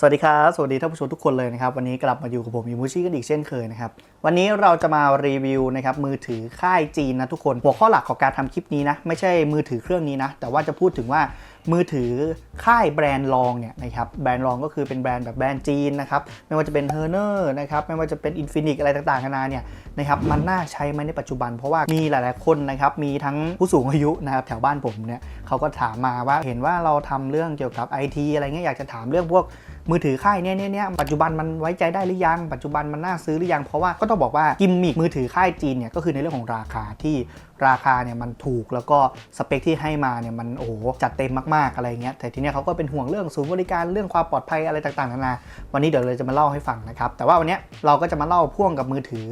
สวัสดีครับ สวัสดีท่านผู้ชมทุกคนเลยนะครับ วันนี้กลับมาอยู่กับผมยูมูชิกันอีกเช่นเคยนะครับ วันนี้เราจะมารีวิวนะครับมือถือค่ายจีนนะทุกคน หัวข้อหลักของการทำคลิปนี้นะ ไม่ใช่มือถือเครื่องนี้นะ แต่ว่าจะพูดถึงว่ามือถือค่ายแบรนด์รองเนี่ยนะครับแบรนด์รองก็คือเป็นแบรนด์แบบแบรนด์จีนนะครับไม่ว่าจะเป็นเฮอร์เนอร์นะครับไม่ว่าจะเป็นอินฟินิกอะไรต่างๆนานาเนี่ยนะครับมันน่าใช้ไหมในปัจจุบัน เพราะว่ามีหลายๆคนนะครับมีทั้งผู้สูงอายุนะครับแถวบ้านผมเนี่ยเขาก็ถามมาว่าเห็นว่าเราทำเรื่องเกี่ยวกับไอทีอะไรเงี้ยอยากจะถามเรื่องพวกมือถือค่ายเนี่ยเนี่ยเนี่ยปัจจุบันมันไว้ใจได้หรือยัง ปัจจุบันมันน่าซื้อหรือยัง เพราะว่าก็ต้องบอกว่ากิมมิคมือถือค่ายจีนเนี่ยก็คือในเรื่องของราคาที่ ราคาเนี่ยมันถูกแล้วก็สเปคที่ให้มาเนี่ยมันโอ้โหจัดเต็มมากๆอะไรเงี้ยแต่ทีเนี้ยเขาก็เป็นห่วงเรื่องศูนย์บริการเรื่องความปลอดภัยอะไรต่างๆนานาวันนี้เดี๋ยวเลยจะมาเล่าให้ฟังนะครับแต่ว่าวันเนี้ยเราก็จะมาเล่าพ่วงกับมือถือ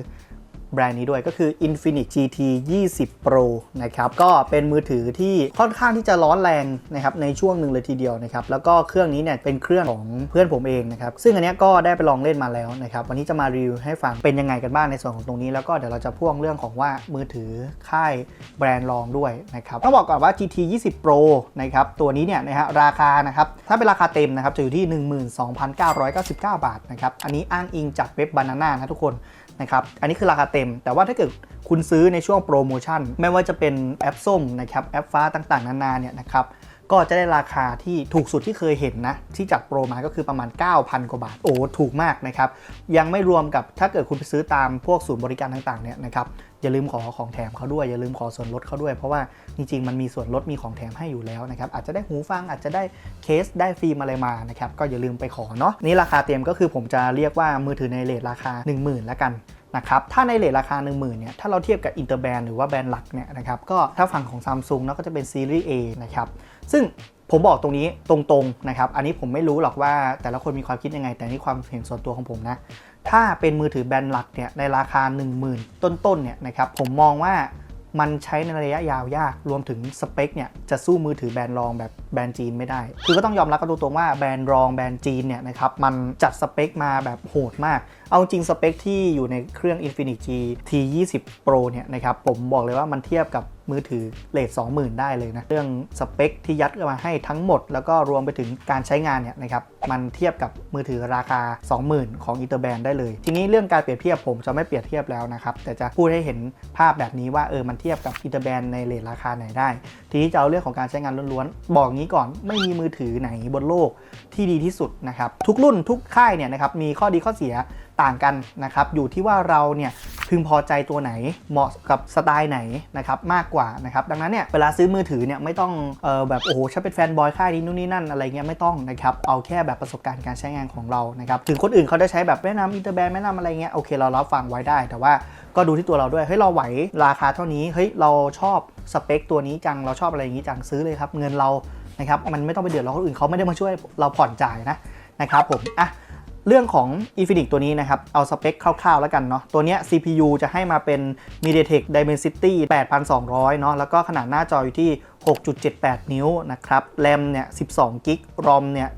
แบรนด์นี้ด้วยก็คือ Infinix GT 20 Pro นะครับก็เป็นมือถือที่ค่อนข้างที่จะร้อนแรงนะครับในช่วงหนึ่งเลยทีเดียวนะครับแล้วก็เครื่องนี้เนี่ยเป็นเครื่องของเพื่อนผมเองนะครับซึ่งอันนี้ก็ได้ไปลองเล่นมาแล้วนะครับวันนี้จะมารีวิวให้ฟังเป็นยังไงกันบ้างในส่วนของตรงนี้ แล้วก็เดี๋ยวเราจะพ่วงเรื่องของว่ามือถือค่ายแบรนด์รองด้วยนะครับต้องบอกก่อนว่า GT 20 Pro นะครับตัวนี้เนี่ยนะฮะราคานะครับถ้าเป็นราคาเต็มนะครับจะอยู่ที่ 12,999 บาทนะครับอันนี้อ้างอิงจากเว็บบานาน่านะทุกคน นะครับ อันนี้คือราคาเต็ม แต่ว่าถ้าเกิดคุณซื้อในช่วงโปรโมชั่น ไม่ว่าจะเป็นแอปส้มนะครับ แอปฟ้าต่างๆ นานาเนี่ยนะครับ ก็จะได้ราคาที่ถูกสุดที่เคยเห็นนะ ที่จัดโปรมาก็คือประมาณ 9,000 กว่าบาท โอ้ถูกมากนะครับ ยังไม่รวมกับถ้าเกิดคุณไปซื้อตามพวกศูนย์บริการต่างๆเนี่ยนะครับอย่าลืมขอของแถมเขาด้วย อย่าลืมขอส่วนลดเขาด้วย เพราะว่าจริงๆมันมีส่วนลดมีของแถมให้อยู่แล้วนะครับอาจจะได้หูฟังอาจจะได้เคสได้ฟิล์มอะไรมานะครับก็อย่าลืมไปขอเนาะนี่ราคาเต็มก็คือผมจะเรียกว่ามือถือในเลทราคา 10,000 แล้วกัน นะครับถ้าในเลทราคา 10,000เนี่ยถ้าเราเทียบกับอินเตอร์แบรนด์หรือว่าแบรนด์หลักเนี่ยนะครับก็ถ้าฝั่งของ Samsung เนาะก็จะเป็นซีรีส์ A นะครับซึ่งผมบอกตรงนี้ตรงๆนะครับ อันนี้ผมไม่รู้หรอกว่าแต่ละคนมีความคิดยังไง แต่นี่ความเห็นส่วนตัวของผมนะ ถ้าเป็นมือถือแบรนด์หลักเนี่ยในราคา 10,000 ต้นๆเนี่ยนะครับผมมองว่า มันใช้ในระยะยาวยาก รวมถึงสเปคเนี่ยจะสู้มือถือแบรนด์รองแบบแบรนด์จีนไม่ได้ คือก็ต้องยอมรับกันตรงๆว่าแบรนด์รองแบรนด์จีนเนี่ยนะครับมันจัดสเปคมาแบบโหดมาก เอาจริงสเปคที่อยู่ในเครื่อง Infinix GT 20 Pro เนี่ยนะครับผมบอกเลยว่ามันเทียบกับ มือถือเลท20,000 ได้เลยนะ เรื่องสเปคที่ยัดมาให้ทั้งหมด แล้วก็รวมไปถึงการใช้งานเนี่ยนะครับมันเทียบกับมือถือราคา 20,000 ของอินเตอร์แบนได้เลย ทีนี้เรื่องการเปรียบเทียบผมจะไม่เปรียบเทียบแล้วนะครับ แต่จะพูดให้เห็นภาพแบบนี้ว่าเออมันเทียบกับอินเตอร์แบนในเลทราคาไหนได้ ทีนี้จะเอาเรื่องของการใช้งานล้วนๆ บอกงี้ก่อนไม่มีมือถือไหนบนโลกที่ดีที่สุดนะครับทุกรุ่นทุกค่ายเนี่ยนะครับมีข้อดีข้อเสีย ต่างกันนะครับอยู่ที่ว่าเราเนี่ยพึงพอใจตัวไหนเหมาะกับสไตล์ไหนนะครับมากกว่านะครับดังนั้นเนี่ยเวลาซื้อมือถือเนี่ยไม่ต้องเออแบบโอ้โหฉันเป็นแฟนบอยค่ายนี้นู่นนี่นั่นอะไรเงี้ยไม่ต้องนะครับเอาแค่แบบประสบการณ์การใช้งานของเรานะครับถึงคนอื่นเขาได้ใช้แบบแนะนำอินเตอร์แบรนด์แนะนำอะไรเงี้ยโอเคเรารับฟังไว้ได้ แต่ว่าก็ดูที่ตัวเราด้วยเฮ้ยเราไหวราคาเท่านี้เฮ้ยเราชอบสเปคตัวนี้จังเราชอบอะไรอย่างนี้จังซื้อเลยครับเงินเรานะครับมันไม่ต้องไปเดือดร้อนคนอื่นเขาไม่ได้มาช่วยเราผ่อนจ่ายนะนะครับผมอะ เรื่องของ Infinix ตัวนี้นะครับ เอาสเปคคร่าวๆแล้วกันเนาะ ตัวเนี้ย CPU จะให้มาเป็น MediaTek Dimensity 8200 เนาะ แล้วก็ขนาดหน้าจออยู่ที่ 6.78 นิ้วนะครับ RAM เนี่ย12 g b ROM เนี่ย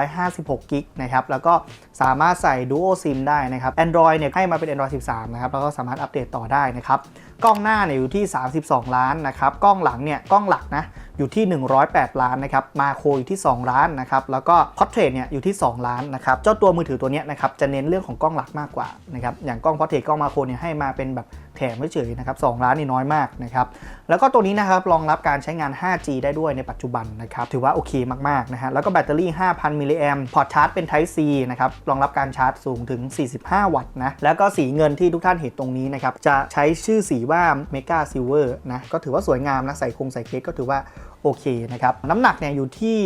256 g b นะครับ แล้วก็สามารถใส่ Dual SIM ได้นะครับ Android เนี่ยให้มาเป็น Android 13 นะครับ แล้วก็สามารถอัปเดตต่อได้นะครับ กล้องหน้าเนี่ยอยู่ที่ 32 ล้านนะครับ กล้องหลังเนี่ย กล้องหลักนะ อยู่ที่ 108 ล้านนะครับมาโครอยู่ที่ 2 ล้านนะครับแล้วก็ Portrait เนี่ยอยู่ที่ 2 ล้านนะครับเจ้าตัวมือถือตัวนี้นะครับจะเน้นเรื่องของกล้องหลักมากกว่านะครับอย่างกล้อง Portrait กล้องมาโครเนี่ยให้มาเป็นแบบแถมเฉยๆนะครับ2ล้านนี่น้อยมากนะครับแล้วก็ตัวนี้นะครับรองรับการใช้งาน 5G ได้ด้วยในปัจจุบันนะครับถือว่าโอเคมากๆนะฮะแล้วก็แบตเตอรี่ 5,000 มิลลิแอมพอร์ตชาร์จเป็น Type C นะครับรองรับการชาร์จสูงถึง 45 วัตต์นะแล้วก็สีเงินที่ทุกท่านเห็นตรงนี้นะครับจะใช้ชื่อสีว่า Mega Silver นะก็ถือว่าสวยงามนะใส่คงใส่เคสก็ถือว่า โอเคนะครับน้ำหนักเนี่ยอยู่ที่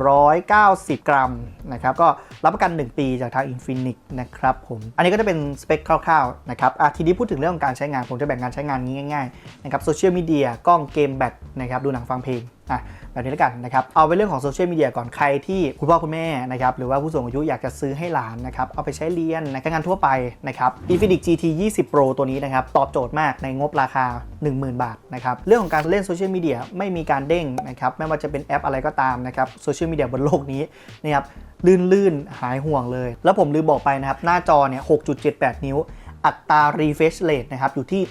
190 กรัมนะครับก็รับประกัน 1 ปีจากทาง Infinix นะครับผมอันนี้ก็จะเป็นสเปคคร่าวๆนะครับอะทีนี้พูดถึงเรื่องของการใช้งาน ผมจะแบ่งการใช้งานนี้ง่ายๆนะครับโซเชียลมีเดียกล้องเกมแบตนะครับดูหนังฟังเพลงอะ แบบนี้แล้วกันนะครับเอาไปเรื่องของโซเชียลมีเดียก่อนใครที่คุณพ่อคุณแม่นะครับหรือว่าผู้สูงอายุอยากจะซื้อให้หลานนะครับเอาไปใช้เรียนในการงานทั่วไปนะครับ Infinix GT 20 Pro ตัวนี้นะครับตอบโจทย์มากในงบราคา 10,000 บาทนะครับเรื่องของการเล่นโซเชียลมีเดียไม่มีการเด้งนะครับไม่ว่าจะเป็นแอปอะไรก็ตามนะครับโซเชียลมีเดียบนโลกนี้นะครับลื่นๆหายห่วงเลย แล้วผมลืมบอกไปนะครับหน้าจอเนี่ย6.78 นิ้ว อัตรา refresh rate นะครับอยู่ที่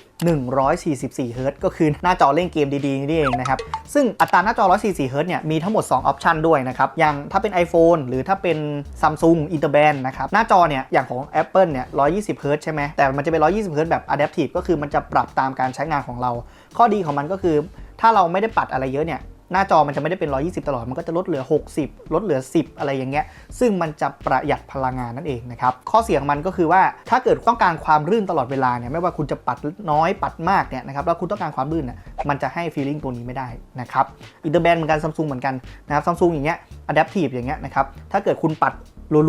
144 Hz ก็คือหน้าจอเล่นเกมดีๆนี่เองนะครับ ซึ่งอัตราหน้าจอ 144 Hz เนี่ยมีทั้งหมด 2 ออปชันด้วยนะครับ อย่างถ้าเป็น iPhone หรือถ้าเป็น Samsung Interband นะครับ หน้าจอเนี่ย อย่างของ Apple เนี่ย 120 Hz ใช่ไหม แต่มันจะเป็น 120 Hz แบบ adaptive ก็คือมันจะปรับตามการใช้งานของเรา ข้อดีของมันก็คือ ถ้าเราไม่ได้ปัดอะไรเยอะเนี่ย หน้าจอมันจะไม่ได้เป็น 120 ตลอด มันก็จะลดเหลือ 60 ลดเหลือ 10 อะไรอย่างเงี้ย ซึ่งมันจะประหยัดพลังงานนั่นเองนะครับ ข้อเสียของมันก็คือว่าถ้าเกิดต้องการความรื่นตลอดเวลาเนี่ย ไม่ว่าคุณจะปัดน้อยปัดมากเนี่ยนะครับ แล้วคุณต้องการความรื่นเนี่ย มันจะให้ feeling ตัวนี้ไม่ได้นะครับ อินเตอร์แบนเหมือนกันซัมซุงเหมือนกันนะครับซัมซุงอย่างเงี้ย adaptive อย่างเงี้ยนะครับ ถ้าเกิดคุณปัด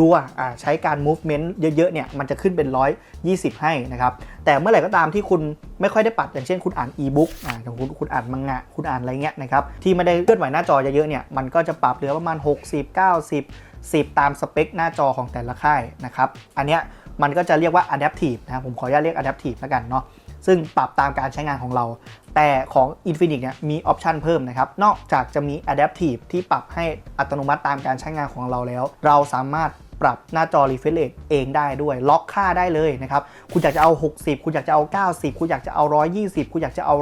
รัวๆใช้การ movement เยอะๆเนี่ยมันจะขึ้นเป็น 120 ให้นะครับ แต่เมื่อไหร่ก็ตามที่คุณไม่ค่อยได้ปัด อย่างเช่นคุณอ่าน e-book อ่าคุณคุณอ่านมังงะ คุณอ่านอะไรเงี้ยนะครับ ที่ไม่ได้เคลื่อนไหวหน้าจอเยอะๆเนี่ยมันก็จะปรับเหลือประมาณ 60 90 10 ตามสเปคหน้าจอของแต่ละค่ายนะครับ อันเนี้ยมันก็จะเรียกว่า adaptive นะผมขออนุญาตเรียก adaptive แล้วกันเนาะ ซึ่งปรับตามการใช้งานของเรา แต่ของ Infinix เนี่ยมีออปชันเพิ่มนะครับ นอกจากจะมี Adaptive ที่ปรับให้อัตโนมัติตามการใช้งานของเราแล้ว เราสามารถปรับหน้าจอ refresh rate เองได้ด้วย ล็อกค่าได้เลยนะครับ คุณอยากจะเอา 60 คุณอยากจะเอา 90 คุณอยากจะเอา 120 คุณอยากจะเอา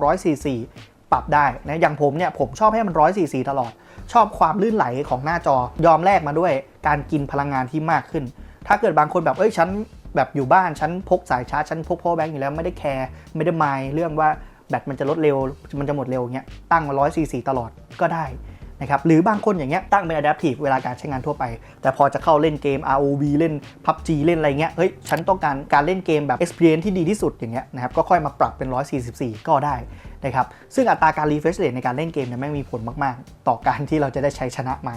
144 ปรับได้นะอย่างผมเนี่ยผมชอบให้มัน 144 ตลอด ชอบความลื่นไหลของหน้าจอยอมแลกมาด้วยการกินพลังงานที่มากขึ้น ถ้าเกิดบางคนแบบเอ้ยฉัน แบบอยู่บ้านฉันพกสายชาร์จฉันพก power bank อยู่แล้วไม่ได้แคร์ไม่ได้ไมายเรื่องว่าแบตมันจะลดเร็วมันจะหมดเร็วเงี้ยตั้งมา144ตลอดก็ได้นะครับหรือบางคนอย่างเงี้ยตั้งเป็น adaptive เวลาการใช้งานทั่วไป แต่พอจะเข้าเล่นเกม ROV เล่น PUBG เล่นอะไรเงี้ยเฮ้ยฉันต้องการการเล่นเกมแบบ experience ที่ดีที่สุดอย่างเงี้ยนะครับก็ค่อยมาปรับเป็น 144 ก็ได้นะครับซึ่งอัตราการ refresh rate ในการเล่นเกมเนี่ยแม่งมีผลมาก ๆ ต่อการที่เราจะได้ใช้ชนะมา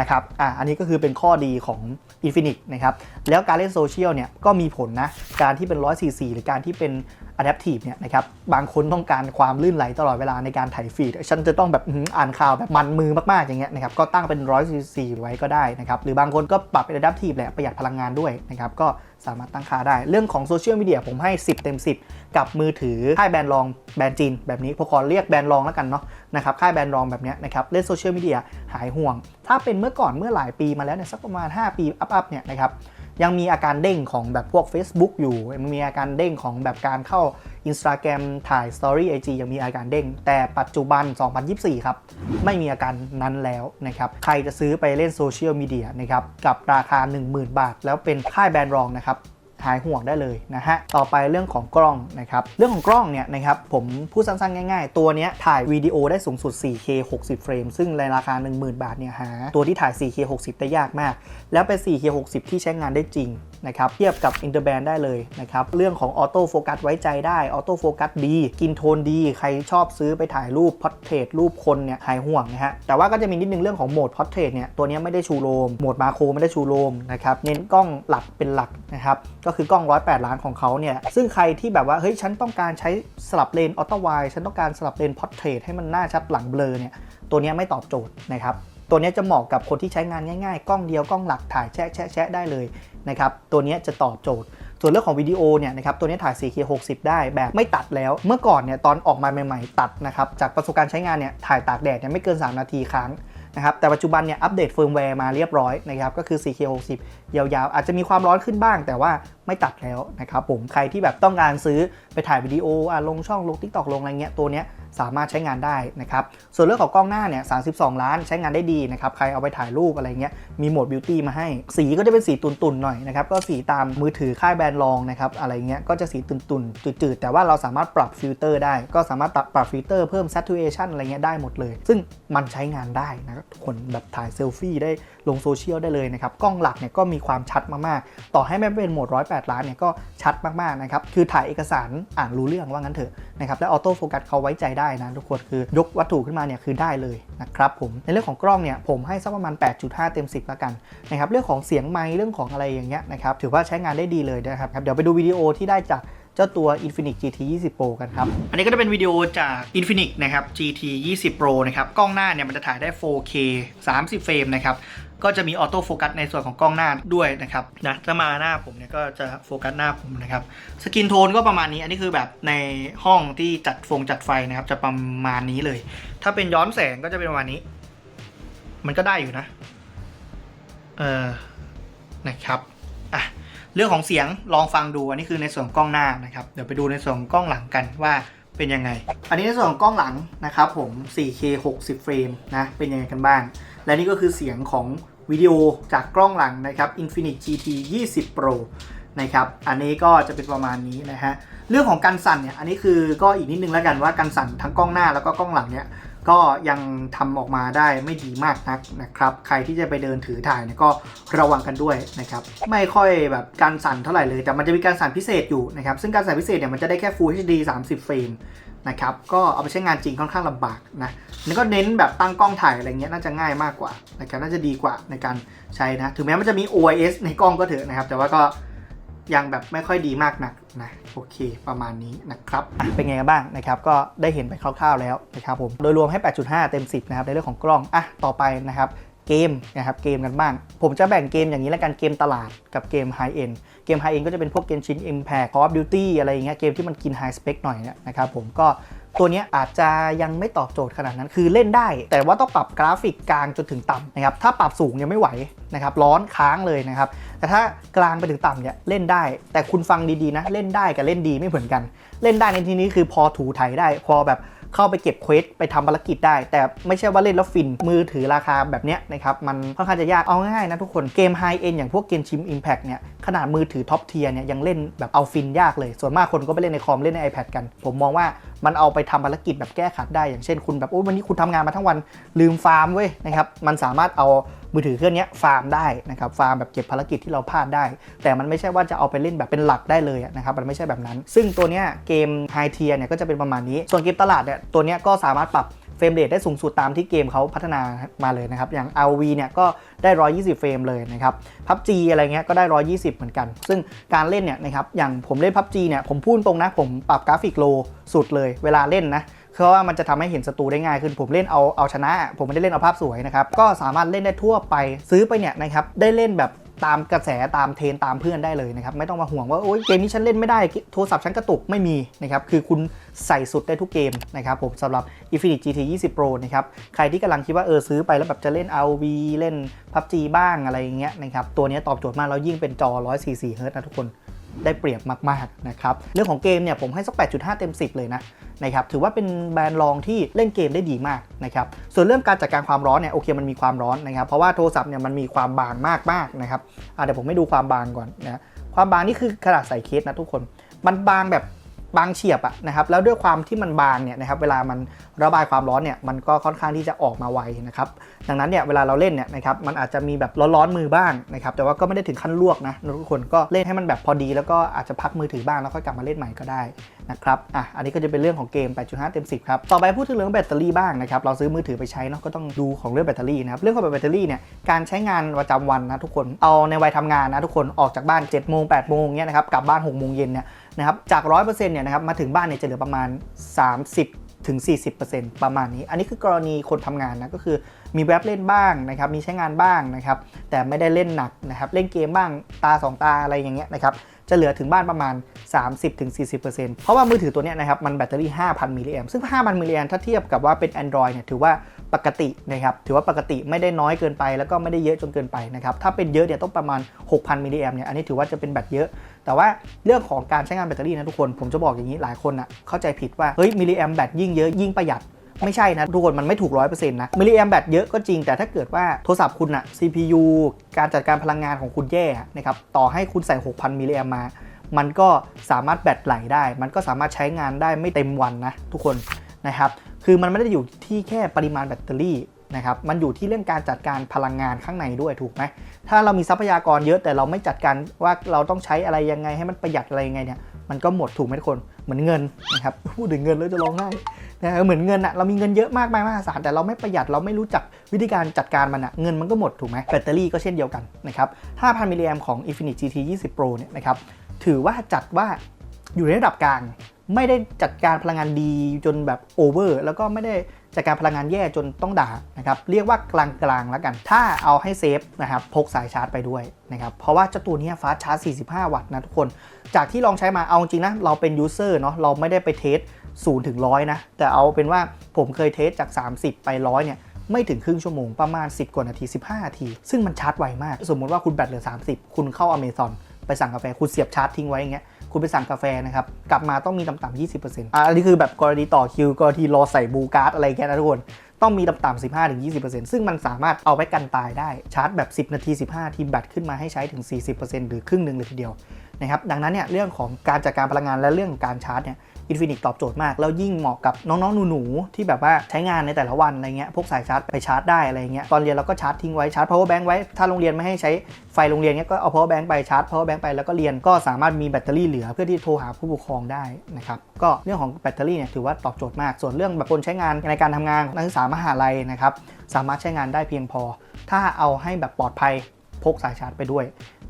นะครับอะอันนี้ก็คือเป็นข้อดีของ Infinix นะครับแล้วการเล่นโซเชียลเนี่ยก็มีผลนะการที่เป็น 144 หรือการที่เป็น adaptive เนี่ยนะครับบางคนต้องการความลื่นไหลตลอดเวลาในการถ่ายฟีด ฉันจะต้องแบบอ่านข่าวแบบมันมือมากๆอย่างเงี้ยนะครับก็ตั้งเป็น144ไว้ก็ได้นะครับหรือบางคนก็ปรับเป็น adaptive แหละประหยัดพลังงานด้วยนะครับก็สามารถตั้งค่าได้ เรื่องของโซเชียลมีเดียผมให้ 10 เต็ม 10 กับมือถือค่ายแบรนด์รองแบรนด์จีนแบบนี้ผมขอเรียกแบรนด์รองแล้วกันเนาะนะครับค่ายแบรนด์รองแบบเนี้ยนะครับเล่นโซเชียลมีเดียหายห่วง ถ้าเป็นเมื่อก่อนเมื่อหลายปีมาแล้วเนี่ยสักประมาณ 5 ปีอัพๆเนี่ยนะครับ ยังมีอาการเด้งของแบบพวก Facebook อยู่มันมีอาการเด้งของแบบการเข้า Instagram ถ่าย Story IG ยังมีอาการเด้ง แต่ปัจจุบัน 2024 ครับ ไม่มีอาการนั้นแล้วนะครับ ใครจะซื้อไปเล่นโซเชียลมีเดียนะครับ กับราคา 10,000 บาท แล้วเป็นค่ายแบรนด์รองนะครับ หายห่วงได้เลยนะฮะ ต่อไปเรื่องของกล้องนะครับ เรื่องของกล้องเนี่ยนะครับผมพูดสั้นๆง่ายๆ ตัวนี้ถ่ายวิดีโอได้สูงสุด 4K 60 เฟรม ซึ่งในราคา 10,000 บาทเนี่ยหาตัวที่ถ่าย 4K 60 ได้ยากมาก แล้วเป็น 4K 60 ที่ใช้งานได้จริงนะครับ เทียบกับ Interband ได้เลยนะครับ เรื่องของออโต้โฟกัสไว้ใจได้ ออโต้โฟกัสดี กินโทนดี ใครชอบซื้อไปถ่ายรูปพอ r t เทรตรูปคนเนี่ยหายห่วงนะฮะ แต่ว่าก็จะมีนิดนึงเรื่องของโหมดพอ r t เทรตเนี่ย ตัวนี้ไม่ได้ชูโรม โหมดมาโครไม่ได้ชูโรมนะครับ เน้นกล้องหลักเป็นหลักนะครับ ก็็คือกล้อง 108 ล้านของเขาเนี่ย ซึ่งใครที่แบบว่า เฮ้ย ฉันต้องการใช้สลับเลนออโต้ไวฉันต้องการสลับเลนพอ r t เทรตให้มันหน้าชัดหลังเบลอเนี่ย ตัวนี้ไม่ตอบโจทย์นะครับ ตัวนี้จะเหมาะกับคนที่ใช้งานง่ายๆ กล้องเดียวกล้องหลักถ่ายแชะแชะแชะได้เลยนะครับ ตัวนี้จะตอบโจทย์ ส่วนเรื่องของวิดีโอเนี่ยนะครับ ตัวนี้ถ่าย 4K 60 ได้แบบไม่ตัดแล้ว เมื่อก่อนเนี่ยตอนออกมาใหม่ ๆ ตัดนะครับ จากประสบการณ์ใช้งานเนี่ยถ่ายตากแดดเนี่ยไม่เกิน 3 นาทีค้างนะครับแต่ปัจจุบันเนี่ยอัปเดตเฟิร์มแวร์มาเรียบร้อยนะครับก็คือ 4K 60 ยาวๆ อาจจะมีความร้อนขึ้นบ้าง แต่ว่าไม่ตัดแล้วนะครับผมใครที่แบบต้องการซื้อไปถ่ายวิดีโออลงช่องลง TikTok ลงอะไรเงี้ยตัวเนี้ยสามารถใช้งานได้นะครับส่วนเรื่องของกล้องหน้าเนี่ย32 ล้านใช้งานได้ดีนะครับใครเอาไปถ่ายรูปอะไรเงี้ยมีโหมดบิวตี้มาให้ สีก็จะเป็นสีตุนๆหน่อยนะครับก็สีตามมือถือค่ายแบรนด์รองนะครับอะไรเงี้ยก็จะสีตุนๆจืดๆ แต่ว่าเราสามารถปรับฟิลเตอร์ได้ ก็สามารถปรับฟิลเตอร์เพิ่ม saturation อะไรเงี้ยได้หมดเลย ซึ่งมันใช้งานได้นะครับทุกคนแบบถ่ายเซลฟี่ได้ลงโซเชียลได้เลยนะครับ กล้องหลักเนี่ยก็มีความชัดมากๆ ต่อให้ไม่เป็นโหมด 108 ล้านเนี่ยก็ชัดมากๆนะครับ คือถ่ายเอกสารอ่านรู้เรื่องว่างั้นเถอะนะครับ และออโต้โฟกัสเขาไว้ใจได้นะทุกคน คือยกวัตถุขึ้นมาเนี่ยคือได้เลยนะครับผม ในเรื่องของกล้องเนี่ยผมให้สักประมาณ 8.5 เต็ม 10 แล้วกันนะครับ เรื่องของเสียงไมค์เรื่องของอะไรอย่างเงี้ยนะครับถือว่าใช้งานได้ดีเลยนะครับ เดี๋ยวไปดูวิดีโอที่ได้จากเจ้าตัว Infinix GT 20 Pro กันครับ อันนี้ก็จะเป็นวิดีโอจาก Infinix นะครับ GT 20 Pro นะครับ กล้องหน้าเนี่ยมันจะถ่ายได้ 4K 30 เฟรมนะครับ ก็จะมีออโต้โฟกัสในส่วนของกล้องหน้าด้วยนะครับนะถ้ามาหน้าผมเนี่ยก็จะโฟกัสหน้าผมนะครับสกินโทนก็ประมาณนี้ อันนี้คือแบบในห้องที่จัดฟงจัดไฟนะครับ จะประมาณนี้เลย ถ้าเป็นย้อนแสงก็จะเป็นประมาณนี้ มันก็ได้อยู่นะเออนะครับอะเรื่องของเสียงลองฟังดูอันนี้คือในส่วนกล้องหน้านะครับ เดี๋ยวไปดูในส่วนกล้องหลังกันว่าเป็นยังไง อันนี้ในส่วนของกล้องหลังนะครับผม 4K 60 เฟรมนะ เป็นยังไงกันบ้าง และนี่ก็คือเสียงของ วิดีโอจากกล้องหลังนะครับ Infinix GT 20 Pro นะครับ อันนี้ก็จะเป็นประมาณนี้นะฮะ เรื่องของการสั่นเนี่ย อันนี้คือก็อีกนิดนึงแล้วกันว่าการสั่นทั้งกล้องหน้าแล้วก็กล้องหลังเนี่ย ก็ยังทำออกมาได้ไม่ดีมากนักนะครับ ใครที่จะไปเดินถือถ่ายเนี่ยก็ระวังกันด้วยนะครับ ไม่ค่อยแบบการสั่นเท่าไหร่เลย แต่มันจะมีการสั่นพิเศษอยู่นะครับ ซึ่งการสั่นพิเศษเนี่ยมันจะได้แค่ Full HD 30 เฟรม นะครับก็เอาไปใช้งานจริงค่อนข้างลำบากนะนี่ก็เน้นแบบตั้งกล้องถ่ายอะไรเงี้ยน่าจะง่ายมากกว่านะครับน่าจะดีกว่าในการใช้นะ ถึงแม้มันจะมี OIS ในกล้องก็เถอะนะครับ แต่ว่าก็ยังแบบไม่ค่อยดีมากนักนะโอเค ประมาณนี้นะครับอะเป็นไงกันบ้างนะครับ ก็ได้เห็นไปคร่าวๆแล้วนะครับผมโดยรวมให้ 8.5 เต็ม 10 นะครับในเรื่องของกล้องอะต่อไปนะครับ เกมนะครับเกมกันบ้าง ผมจะแบ่งเกมอย่างนี้แล้วกันเกมตลาดกับเกมไฮเอ็นเกมไฮเอ็นก็จะเป็นพวกเกมชิน Impact Call of Duty อะไรอย่างเงี้ยเกมที่มันกินไฮสเปคหน่อยนะครับผมก็ตัวนี้อาจจะยังไม่ตอบโจทย์ขนาดนั้น คือเล่นได้ แต่ว่าต้องปรับกราฟิกกลางจนถึงต่ำนะครับ ถ้าปรับสูงยังไม่ไหวนะครับ ร้อนค้างเลยนะครับ แต่ถ้ากลางไปถึงต่ำเนี่ยเล่นได้ แต่คุณฟังดีๆนะ เล่นได้กับเล่นดีไม่เหมือนกัน เล่นได้ในที่นี้คือพอถูไถได้ พอแบบ เข้าไปเก็บเควสไปทำภารกิจได้ แต่ไม่ใช่ว่าเล่นแล้วฟินมือถือราคาแบบเนี้ยนะครับมันค่อนข้างจะยากเอาง่ายๆนะทุกคนเกมไฮเอ็นอย่างพวกเกมชิมอิมแพกเนี่ยขนาดมือถือท็อปเทียร์เนี่ยยังเล่นแบบเอาฟินยากเลย ส่วนมากคนก็ไปเล่นในคอมเล่นใน iPad กัน ผมมองว่ามันเอาไปทำภารกิจแบบแก้ขัดได้อย่างเช่นคุณแบบโอ้วันนี้คุณทำงานมาทั้งวันลืมฟาร์มเว้ยนะครับมันสามารถเอา มือถือเครื่องนี้ฟาร์มได้นะครับฟาร์มแบบเก็บภารกิจที่เราพลาดได้ แต่มันไม่ใช่ว่าจะเอาไปเล่นแบบเป็นหลักได้เลยนะครับมันไม่ใช่แบบนั้น ซึ่งตัวเนี้ยเกมไฮเทียเนี่ยก็จะเป็นประมาณนี้ ส่วนเกมตลาดเนี่ยตัวเนี้ยก็สามารถปรับเฟรมเรทได้สูงสุดตามที่เกมเขาพัฒนามาเลยนะครับ อย่าง RV เนี่ยก็ได้ 120 เฟรมเลยนะครับ PUBG อะไรเงี้ยก็ได้ 120 เหมือนกัน ซึ่งการเล่นเนี่ยนะครับอย่างผมเล่น PUBG เนี่ยผมพูดตรงนะผมปรับกราฟิกโลสุดเลย เวลาเล่นนะ เพราะว่ามันจะทำให้เห็นศัตรูได้ง่ายขึ้นผมเล่นเอาเอาชนะ ผมไม่ได้เล่นเอาภาพสวยนะครับก็สามารถเล่นได้ทั่วไปซื้อไปเนี่ยนะครับได้เล่นแบบตามกระแสตามเทรนตามเพื่อนได้เลยนะครับ ไม่ต้องมาห่วงว่าโอ๊ยเกมนี้ฉันเล่นไม่ได้โทรศัพท์ฉันกระตุกไม่มีนะครับคือคุณใส่สุดได้ทุกเกมนะครับผมสำหรับ Infinix GT 20 Pro นะครับใครที่กำลังคิดว่าเออซื้อไปแล้วแบบจะเล่น RV เล่น PUBG บ้างอะไรอย่างเงี้ยนะครับตัวนี้ตอบโจทย์มากแล้วยิ่งเป็นจอ 144 Hz นะทุกคน ได้เปรียบมากๆนะครับเรื่องของเกมเนี่ยผมให้ สัก 8.5 เต็ม 10 เลยนะนะครับถือว่าเป็นแบรนด์รองที่เล่นเกมได้ดีมากนะครับส่วนเรื่องการจัดการความร้อนเนี่ยโอเคมันมีความร้อนนะครับเพราะว่าโทรศัพท์เนี่ยมันมีความบางมากๆนะครับเดี๋ยวผมให้ดูความบางก่อนนะความบางนี่คือขนาดใส่เคสนะทุกคน มันบางแบบ บางเฉียบอะนะครับแล้วด้วยความที่มันบางเนี่ยนะครับเวลามันระบายความร้อนเนี่ยมันก็ค่อนข้างที่จะออกมาไวนะครับดังนั้นเนี่ยเวลาเราเล่นเนี่ยนะครับมันอาจจะมีแบบร้อนๆมือบ้างนะครับแต่ว่าก็ไม่ได้ถึงขั้นลวกนะทุกคนก็เล่นให้มันแบบพอดี แล้วก็อาจจะพักมือถือบ้างแล้วค่อยกลับมาเล่นใหม่ก็ได้นะครับอะอันนี้ก็จะเป็นเรื่องของเกม 8.5 เต็ม 10 ครับ ต่อไปพูดถึงเรื่องแบตเตอรี่บ้างนะครับเราซื้อมือถือไปใช้เนาะก็ต้องดูของเรื่องแบตเตอรี่นะครับเรื่องของแบตเตอรี่เนี่ยการใช้งานประจำวันนะทุกคนเอาในวัยทำงานนะทุกคนออกจากบ้าน7โมง8โมงเนี่ยนะครับกลับบ้าน6โมงเย็นเนี่ย นะครับจาก 100%เนี่ยนะครับมาถึงบ้านเนี่ยจะเหลือประมาณ 30ถึง 40%ประมาณนี้ อันนี้คือกรณีคนทำงานนะ ก็คือมีแว็บเล่นบ้างนะครับ มีใช้งานบ้างนะครับ แต่ไม่ได้เล่นหนักนะครับ เล่นเกมบ้าง ตา 2 ตาอะไรอย่างเงี้ยนะครับ จะเหลือถึงบ้านประมาณ 30-40%เพราะว่ามือถือตัวนี้นะครับมันแบตเตอรี่ 5,000 มิลลิแอมซึ่ง 5,000 มิลลิแอมถ้าเทียบกับว่าเป็น Android เนี่ยถือว่าปกตินะครับถือว่าปกติไม่ได้น้อยเกินไป แล้วก็ไม่ได้เยอะจนเกินไปนะครับถ้าเป็นเยอะเนี่ยต้องประมาณ 6,000 มิลลิแอมเนี่ยอันนี้ถือว่าจะเป็นแบตเยอะ แต่ว่าเรื่องของการใช้งานแบตเตอรี่นะทุกคน ผมจะบอกอย่างนี้หลายคนอะเข้าใจผิดว่าเฮ้ยมิลลิแอมแบตยิ่งเยอะยิ่งประหยัด ไม่ใช่นะทุกคนมันไม่ถูก100%นะมิลลิแอมแบตเยอะก็จริงแต่ถ้าเกิดว่าโทรศัพท์คุณอะ CPU การจัดการพลังงานของคุณแย่นะครับต่อให้คุณใส่ 6,000 มิลลิแอมมามันก็สามารถแบตไหลได้ มันก็สามารถใช้งานได้ไม่เต็มวันนะทุกคนนะครับ คือมันไม่ได้อยู่ที่แค่ปริมาณแบตเตอรี่นะครับ มันอยู่ที่เรื่องการจัดการพลังงานข้างในด้วยถูกไหม ถ้าเรามีทรัพยากรเยอะแต่เราไม่จัดการว่าเราต้องใช้อะไรยังไงให้มันประหยัดอะไรยังไงเนี่ย มันก็หมดถูกไหมทุกคนเหมือนเงินนะครับพูดถึงเงินแล้วจะร้องไห้นะเหมือนเงินอะเรามีเงินเยอะมากมายมหาศาลแต่เราไม่ประหยัดเราไม่รู้จักวิธีการจัดการมันอะเงินมันก็หมดถูกไหมแบตเตอรี่ก็เช่นเดียวกันนะครับ5,000มิลลิแอมของ Infinix GT 20 Pro เนี่ยนะครับถือว่าจัดว่าอยู่ในระดับกลาง ไม่ได้จัดการพลังงานดีจนแบบโอเวอร์แล้วก็ไม่ได้ จัดการพลังงานแย่จนต้องด่านะครับเรียกว่ากลางๆแล้วกัน ถ้าเอาให้เซฟนะครับพกสายชาร์จไปด้วยนะครับเพราะว่าเจ้าตัวนี้ฟาสชาร์จ 45 วัตต์นะทุกคน จากที่ลองใช้มาเอาจริงนะเราเป็นยูเซอร์เนาะเราไม่ได้ไปเทส0ถึงร้อยนะแต่เอาเป็นว่าผมเคยเทสจาก 30 ไปร้อยเนี่ยไม่ถึงครึ่งชั่วโมงประมาณ 10 กว่านาที 15 นาที ซึ่งมันชาร์จไวมาก สมมุติว่าคุณแบตเหลือ 30 คุณเข้า Amazon ไปสั่งกาแฟคุณเสียบชาร์จทิ้งไว้อย่างเงี้ย คุณไปสั่งกาแฟนะครับ กลับมาต้องมีต่ำๆ20%อะอันนี้คือแบบกรณีต่อคิวกรณีรอใส่บูการ์ดอะไรแค่นั้นทุกคนต้องมีต่ำๆ15-20%ซึ่งมันสามารถเอาไว้กันตายได้ ชาร์จแบบ 10 นาที 15 ทีแบตขึ้นมาให้ใช้ถึง 40%หรือครึ่งหนึ่งเลยทีเดียวนะครับดังนั้นเนี่ยเรื่องของการจัดการพลังงานและเรื่องการชาร์จเนี่ย อินฟินิตตอบโจทย์มาก แล้วยิ่งเหมาะกับน้องๆหนูๆที่แบบว่าใช้งานในแต่ละวันอะไรเงี้ยพกสายชาร์จไปชาร์จได้อะไรเงี้ยตอนเรียนเราก็ชาร์จทิ้งไว้ชาร์จ power bank ไว้ถ้าโรงเรียนไม่ให้ใช้ไฟโรงเรียนเนี้ยก็เอา power bank ไปชาร์จ power bank ไปแล้วก็เรียนก็สามารถมีแบตเตอรี่เหลือเพื่อที่โทรหาผู้ปกครองได้นะครับก็เรื่องของแบตเตอรี่เนี่ยถือว่าตอบโจทย์มากส่วนเรื่องแบบคนใช้งานในการทำงานนักศึกษามหาลัยนะครับสามารถใช้งานได้เพียงพอ ถ้าเอาให้แบบปลอดภัยพกสายชาร์จไปด้วย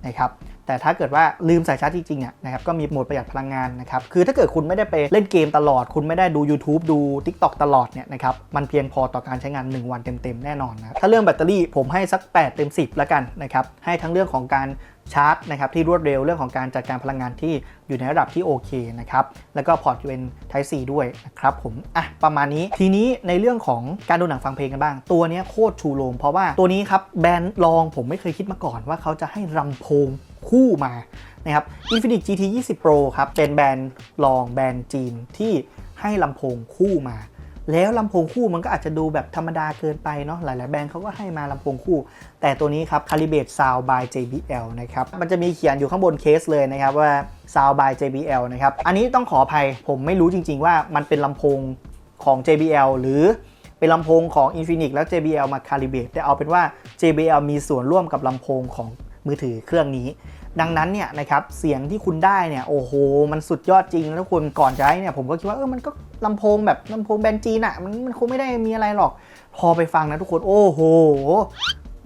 นะครับ แต่ถ้าเกิดว่าลืมสายชาร์จจริงๆเนี่ยนะครับก็มีโหมดประหยัดพลังงานนะครับคือถ้าเกิดคุณไม่ได้ไปเล่นเกมตลอด คุณไม่ได้ดู YouTube ดู TikTok ตลอดเนี่ยนะครับมันเพียงพอต่อการใช้งาน 1 วันเต็มๆแน่นอนนะถ้าเรื่องแบตเตอรี่ผมให้สัก 8 เต็ม 10 แล้วกันนะครับให้ทั้งเรื่องของการชาร์จนะครับที่รวดเร็วเรื่องของการจัดการพลังงานที่อยู่ในระดับที่โอเคนะครับแล้วก็พอร์ตเป็น Type C ด้วยนะครับผมอะประมาณนี้ทีนี้ในเรื่องของการดูหนังฟังเพลงกันบ้าง ตัวนี้โคตรชูโรงเพราะว่าตัวนี้ครับแบรนด์รองผมไม่เคยคิดมาก่อนว่าเขาจะให้ลำโพง คู่มานะครับ Infinix GT 20 Pro ครับ เป็นแบรนด์รองแบรนด์จีนที่ให้ลำโพงคู่มา แล้วลำโพงคู่มันก็อาจจะดูแบบธรรมดาเกินไปเนาะหลาย ๆ แบรนด์เขาก็ให้มาลำโพงคู่ แต่ตัวนี้ครับ Calibrate Sound by JBL นะครับ มันจะมีเขียนอยู่ข้างบนเคสเลยนะครับว่า Sound by JBL นะครับ อันนี้ต้องขออภัยผมไม่รู้จริง ๆ ว่ามันเป็นลำโพงของ JBL หรือเป็นลำโพงของ Infinix แล้ว JBL มา Calibrate แต่เอาเป็นว่า JBL มีส่วนร่วมกับลำโพงของ มือถือเครื่องนี้ ดังนั้นเนี่ยนะครับเสียงที่คุณได้เนี่ยโอ้โห มันสุดยอดจริง แล้วคุณก่อนจะให้เนี่ยผมก็คิดว่าเออมันก็ลำโพงแบบลำโพงแบรนด์จีนอะมันมันคงไม่ได้มีอะไรหรอก พอไปฟังนะทุกคนโอ้โห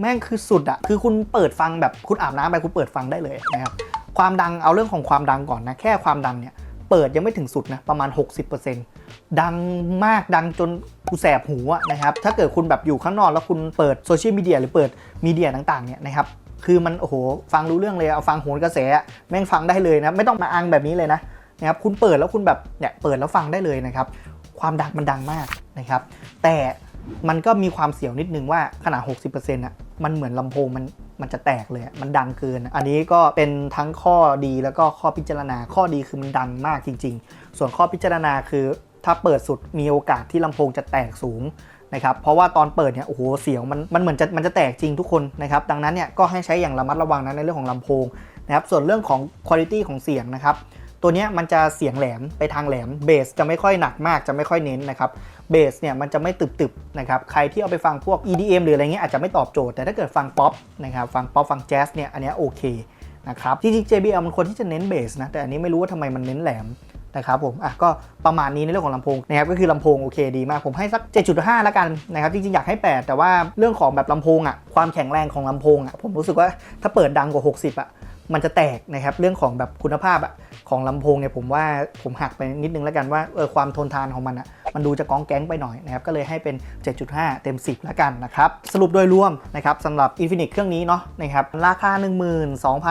แม่งคือสุดอะคือคุณเปิดฟังแบบคุณอาบน้ำไปคุณเปิดฟังได้เลยนะครับความดังเอาเรื่องของความดังก่อนนะแค่ความดังเนี่ยเปิดยังไม่ถึงสุดนะประมาณ 60%ดังมากดังจนกูแสบหูอะนะครับถ้าเกิดคุณแบบอยู่ข้างนอกแล้วคุณเปิดโซเชียลมีเดียหรือเปิดมีเดียต่างๆเนี่ยนะครับ คือมันโอ้โหฟังรู้เรื่องเลยเอาฟังโหนกระแสแม่งฟังได้เลยนะไม่ต้องมาอังแบบนี้เลยนะนะครับคุณเปิดแล้วคุณแบบเนี่ยเปิดแล้วฟังได้เลยนะครับความดังมันดังมากนะครับ แต่มันก็มีความเสี่ยวนิดนึงว่าขนาด 60%อะมันเหมือนลำโพงมันมันจะแตกเลย มันดังเกินอะอันนี้ก็เป็นทั้งข้อดีแล้วก็ข้อพิจารณา ข้อดีคือมันดังมากจริง ๆ ส่วนข้อพิจารณาคือถ้าเปิดสุดมีโอกาสที่ลำโพงจะแตกสูง นะครับเพราะว่าตอนเปิดเนี่ยโอ้โหเสียงมันมันเหมือนจะมันจะแตกจริงทุกคนนะครับดังนั้นเนี่ยก็ให้ใช้อย่างระมัดระวังนะในเรื่องของลำโพงนะครับส่วนเรื่องของคุณภาพของเสียงนะครับตัวเนี้ยมันจะเสียงแหลมไปทางแหลมเบสจะไม่ค่อยหนักมากจะไม่ค่อยเน้นนะครับเบสเนี่ยมันจะไม่ตึบๆนะครับใครที่เอาไปฟังพวก EDM หรืออะไรเงี้ยอาจจะไม่ตอบโจทย์แต่ถ้าเกิดฟังป๊อปนะครับฟังป๊อปฟังแจ๊สเนี่ยอันนี้โอเคนะครับจริงๆ JBL มันควรที่จะเน้นเบสนะแต่อันนี้ไม่รู้ว่าทำไมมันเน้นแหลม นะครับผมอะก็ประมาณนี้ในเรื่องของลำโพงนะครับก็คือลำโพงโอเคดีมากผมให้สัก 7.5 แล้วกันนะครับจริงๆอยากให้ 8 แต่ว่าเรื่องของแบบลำโพงอะความแข็งแรงของลำโพงอะผมรู้สึกว่าถ้าเปิดดังกว่า 60อะ มันจะแตกนะครับเรื่องของแบบคุณภาพอะของลำโพงเนี่ยผมว่าผมหักไปนิดนึงแล้วกันว่าเออความทนทานของมันอะมันดูจะก้องแก๊งไปหน่อยนะครับก็เลยให้เป็น 7.5 เต็ม 10 แล้วกันนะครับ สรุปโดยรวมนะครับสำหรับ Infinix เครื่องนี้เนาะนะครับราคา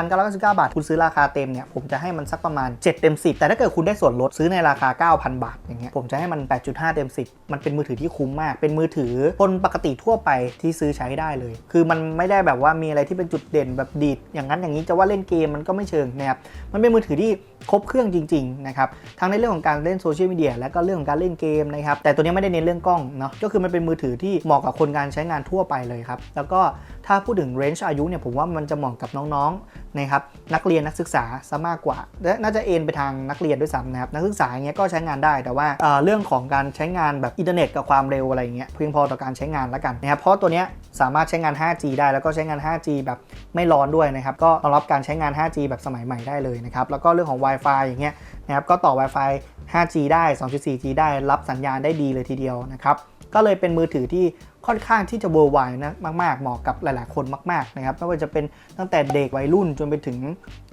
12,999 บาท คุณซื้อราคาเต็มเนี่ยผมจะให้มันสักประมาณ 7 เต็ม 10 แต่ถ้าเกิดคุณได้ส่วนลดซื้อในราคา 9,000 บาทอย่างเงี้ยผมจะให้มัน 8.5 เต็ม 10 มันเป็นมือถือที่คุ้มมาก เป็นมือถือคนปกติทั่วไปที่ซื้อใช้ได้เลย คือมันไม่ได้แบบว่ามีอะไรที่เป็นจุดเด่นแบบดีดอย่างนั้นอย่างนี้จะว่าเล่นเกมมันก็ไม่เชิงนะครับมันเป็นมือถือที่ ครบเครื่องจริงๆนะครับทั้งในเรื่องของการเล่นโซเชียลมีเดียและก็เรื่องของการเล่นเกมนะครับแต่ตัวนี้ไม่ได้เน้นเรื่องกล้องเนาะก็คือมันเป็นมือถือที่เหมาะกับคนการใช้งานทั่วไปเลยครับแล้วก็ถ้าพูดถึงเรนจ์อายุเนี่ยผมว่ามันจะเหมาะกับน้องๆนะครับนักเรียนนักศึกษาซะมากกว่าและน่าจะเอ็นไปทางนักเรียนด้วยซ้ำนะครับนักศึกษาอย่างเงี้ยก็ใช้งานได้แต่ว่าเเรื่องของการใช้งานแบบอินเทอร์เน็ตกับความเร็วอะไรเงี้ยเพียงพอต่อการใช้งานแล้วกันนะครับเพราะตัวเนี้ยสามารถใช้งาน 5G ได้แล้วก็ใช้งาน 5G แบบไม่ร้อนด้วยนะครับก็รองรับการใช้งาน 5G แบบสมัยใหม่ได้เลยนะครับแล้วก็เรื่องของ Wi-Fi อย่างเงี้ยนะครับก็ต่อ Wi-Fi 5G ได้ 2.4G ได้รับสัญญาณได้ดีเลยทีเดียวนะครับก็เลยเป็นมือถือที่ค่อนข้างที่จะเวอร์ไวนะมาก ๆ เหมาะกับหลาย ๆ คนมาก ๆ นะครับไม่ว่าจะเป็นตั้งแต่เด็กวัยรุ่นจนไปถึง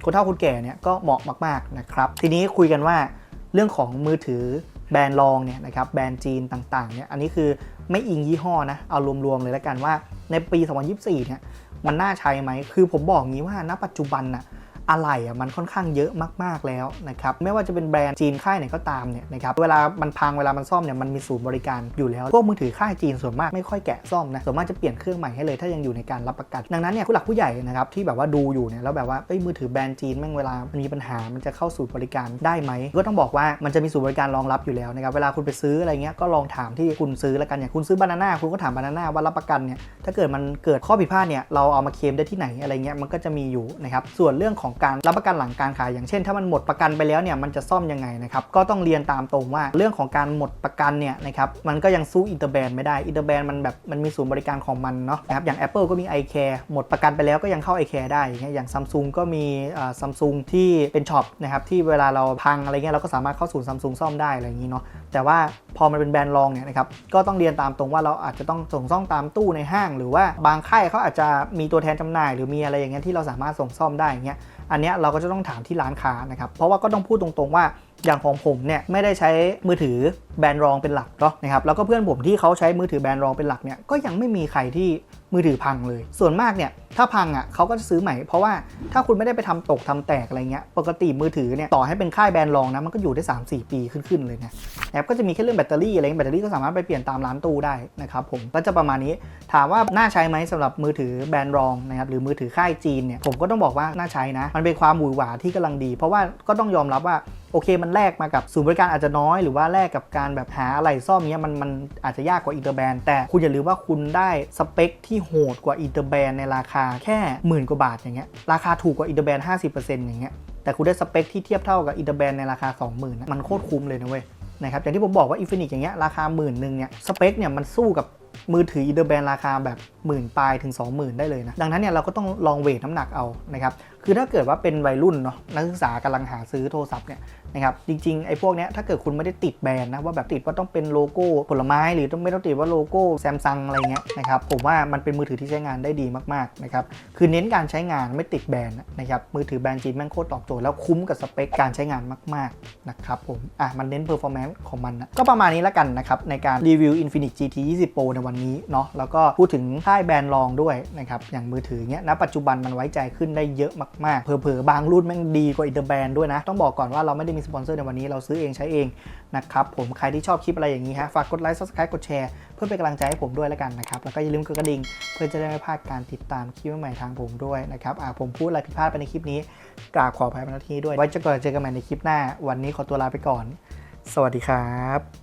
คนเฒ่าคนแก่เนี่ยก็เหมาะมาก ๆ นะครับ ทีนี้คุยกันว่าเรื่องของมือถือแบรนด์รองเนี่ยนะครับแบรนด์จีนต่าง ๆ เนี่ยอันนี้คือไม่อิงยี่ห้อนะ เอารวม ๆ เลยแล้วกันว่าในปี 2024 เนี่ยมันน่าใช้ไหม คือผมบอกงี้ว่าณปัจจุบันน่ะ อะไหล่ะมันค่อนข้างเยอะมาก ๆแล้วนะครับไม่ว่าจะเป็นแบรนด์จีนค่ายไหนก็ตามเนี่ยนะครับเวลามันพังเวลามันซ่อมเนี่ยมันมีศูนย์บริการอยู่แล้วพวกมือถือค่ายจีนส่วนมากไม่ค่อยแกะซ่อมนะส่วนมากจะเปลี่ยนเครื่องใหม่ให้เลยถ้ายังอยู่ในการรับประกัน ดังนั้นเนี่ยผู้หลักผู้ใหญ่นะครับที่แบบว่าดูอยู่เนี่ยแล้วแบบว่าเอ้ยมือถือแบรนด์จีนแม่งเวลามันมีปัญหามันจะเข้าศูนย์บริการได้ไหมก็ต้องบอกว่ามันจะมีศูนย์บริการรองรับอยู่แล้วนะครับเวลาคุณไปซื้ออะไรเงี้ยก็ลองถามที่คุณซื้อแล้วกันอย่างคุณซื้อบานาน่าคุณก็ถามบานาน่าว่ารับประกันเนี่ยถ้าเกิดมันเกิดข้อผิดพลาดเนี่ยเราเอามาเคลมได้ที่ไหนอะไรเงี้ยมันก็จะมีอยู่นะครับส่วนเรื่องของการรับประกันหลังการขายอย่างเช่น ถ้ามันหมดประกันไปแล้วเนี่ยมันจะซ่อมยังไงนะครับก็ต้องเรียนตามตรงว่าเรื่องของการหมดประกันเนี่ยนะครับมันก็ยังสู้อินเตอร์แบรนด์ไม่ได้อินเตอร์แบรนด์มันแบบมันมีศูนย์บริการของมันเนาะนะครับอย่าง Apple ก็มี iCare หมดประกันไปแล้วก็ยังเข้า iCare ได้อย่างเงี้ยอย่างก็มีซัมซุงที่เป็นช็อปนะครับที่เวลาเราพังอะไรเงี้ยเราก็สามารถเข้าศูนย์ซัมซุงซ่อมได้อะไรอย่างงี้เนาะแต่ว่าพอมันเป็นแบรนด์รองเนี่ยนะครับก็ต้องเรียนตามตรงว่าเราอาจจะต้องส่งซ่อมตามตู้ในห้าง หรือว่าบางค่ายเขาอาจจะมีตัวแทนจำหน่าย หรือมีอะไรอย่างเงี้ยที่เราสามารถส่งซ่อมได้อย่างเงี้ย อันนี้เราก็จะต้องถามที่ร้านค้านะครับ เพราะว่าก็ต้องพูดตรงๆว่าอย่างของผมเนี่ยไม่ได้ใช้มือถือแบรนด์รองเป็นหลักเนาะนะครับแล้วก็เพื่อนผมที่เขาใช้มือถือแบรนด์รองเป็นหลักเนี่ยก็ยังไม่มีใครที่มือถือพังเลย ส่วนมากเนี่ย ถ้าพังอะเขาก็จะซื้อใหม่ เพราะว่าถ้าคุณไม่ได้ไปทำตกทำแตกอะไรเงี้ย ปกติมือถือเนี่ยต่อให้เป็นค่ายแบรนด์รองนะ มันก็อยู่ได้ 3-4 ปีขึ้นๆเลยนะนะครับก็จะมีแค่เรื่องแบตเตอรี่อะไรเงี้ยแบตเตอรี่ก็สามารถไปเปลี่ยนตามร้านตู้ได้นะครับผมก็จะประมาณนี้ถามว่าน่าใช้ไหมสำหรับมือถือแบรนด์รองนะครับหรือมือถือค่ายจีนเนี่ยผมก็ต้องบอกว่าน่าใช้นะมันเป็นความหวือหวาที่กำลังดี เพราะว่าก็ต้องยอมรับว่าโอเคมันแลกมากับศูนย์บริการอาจจะน้อยหรือว่าแลกกับการแบบหาอะไรซ่อมเนี้ยมันมันอาจจะยากกว่าอินเตอร์แบรนด์แต่คุณอย่าลืมว่าคุณได้สเปคที่โหดกว่าอินเตอร์แบรนด์ในราคาแค่หมื่นกว่าบาทอย่างเงี้ยราคาถูกกว่าอินเตอร์แบรนด์50%อย่างเงี้ยแต่คุณได้สเปคที่เทียบเท่ากับอินเตอร์แบรนด์ในราคา 20,000นะมันโคตรคุ้มเลยนะเว้ยนะครับอย่างที่ผมบอกว่าอินฟินิตอย่างเงี้ยราคาหมื่นหนึ่งเนี่ยสเปคเนี่ยมันสู้กับมือถืออินเตอร์แบรนด์ราคาแบบหมื่นปลายถึง 20,000 ได้เลยนะ ดังนั้นเนี่ยเราก็ต้องลองเวทน้ำหนักเอานะครับ คือถ้าเกิดว่าเป็นวัยรุ่นเนาะนักศึกษากำลังหาซื้อโทรศัพท์เนี่ยนะครับจริงๆไอ้พวกเนี้ยถ้าเกิดคุณไม่ได้ติดแบรนด์นะว่าแบบติดว่าต้องเป็นโลโก้ผลไม้หรือต้องไม่ต้องติดว่าโลโก้แซมซังอะไรเงี้ยนะครับผมว่ามันเป็นมือถือที่ใช้งานได้ดีมากๆนะครับคือเน้นการใช้งานไม่ติดแบรนด์นะครับมือถือแบรนด์จีนแม่งโคตรตอบโจทย์แล้วคุ้มกับสเปคการใช้งานมากๆนะครับผมอะมันเน้นเพอร์ฟอร์แมนซ์ของมันนะก็ประมาณนี้แล้วกันนะครับในการรีวิว Infinix GT 20 Pro ในวันนี้เนาะแล้วก็พูดถึงค่ายแบรนด์รองด้วยนะครับอย่างมือถือเนี้ยณปัจจุบันมันไว้ใจขึ้นได้เยอะมากๆเผลอๆ บางรุ่นแม่งดีกว่าอินเตอร์แบรนด์ด้วยนะ ต้องบอกก่อนว่าเราไม่ได้มีสปอนเซอร์ในวันนี้เราซื้อเองใช้เองนะครับผมใครที่ชอบคลิปอะไรอย่างนี้ฮะฝากกดไลค์ subscribe กดแชร์เพื่อเป็นกำลังใจให้ผมด้วยแล้วกันนะครับ แล้วก็อย่าลืมกดกระดิ่งเพื่อจะได้ไม่พลาดการติดตามคลิปใหม่ๆทางผมด้วยนะครับอ่าผมพูดอะไรผิดพลาดไปในคลิปนี้กราบขออภัยมาณที่ด้วยไว้เจอกันเจอกันใหม่ในคลิปหน้า วันนี้ขอตัวลาไปก่อน สวัสดีครับ